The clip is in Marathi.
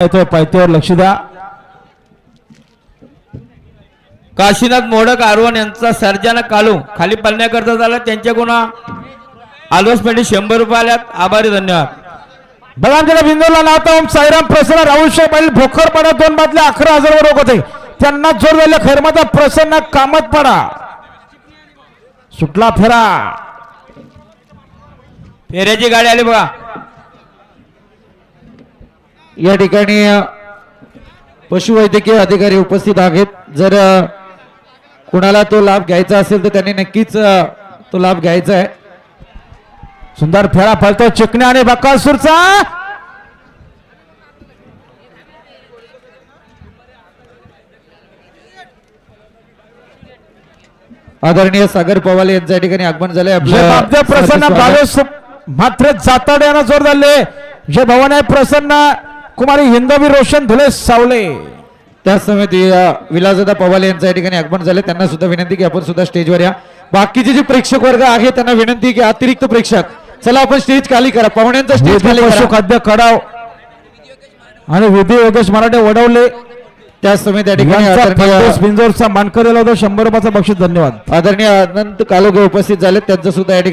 येतोय पायथ्यावर लक्ष द्या. काशीनाथ मोडक आरवण यांचा सर्जन कालू. खाली पळण्याकरता झाला त्यांच्याकडून आलोस पेंडी शंभर रुपये आल्यात. आभारी धन्यवाद. बघा बिंदूला नावता ओम साईराम प्रसन्न राहुलशाह पाटील भोकरपाडा दोन बादल्या अकरा हजार वर होते त्यांना जोर झाले खैरमाता प्रसन्न कामतपाडा सुटला फेरा. फेऱ्याची गाडी आली बघा. या ठिकाणी पशुवैद्यकीय अधिकारी उपस्थित आहेत. जर कुणाला तो लाभ घ्यायचा असेल तर त्यांनी नक्कीच तो लाभ घ्यायचा आहे. सुंदर फेरा फलतो चिकण्या आणि बकासूरचा. आदरणीय सागर पवार यांच्या ठिकाणी आगमन बापदेव प्रसन्न. मात्र जाताड यांना जोर झाले जय भवन आहे प्रसन्न. कुमारी हिंदवी रोशन धुले सावले. त्याच समिती अ, विलासदादा पवार यांच्या या ठिकाणी आगमन झाले. त्यांना सुद्धा विनंती की आपण सुद्धा स्टेजवर या. बाकीचे जे प्रेक्षक वर्ग आहे त्यांना विनंती की अतिरिक्त प्रेक्षक चला आपण स्टेज खाली करा. पाहुण्यांचा स्टेज खाली खाद्य कडाव आणि विधी योगेश मराठे वडवले. त्याच समिती या ठिकाणी बिंजोरचा होता. शंभर रुपयाचा बक्षीस धन्यवाद. आदरणीय अनंत कालोगे उपस्थित झाले. त्यांचं सुद्धा या ठिकाणी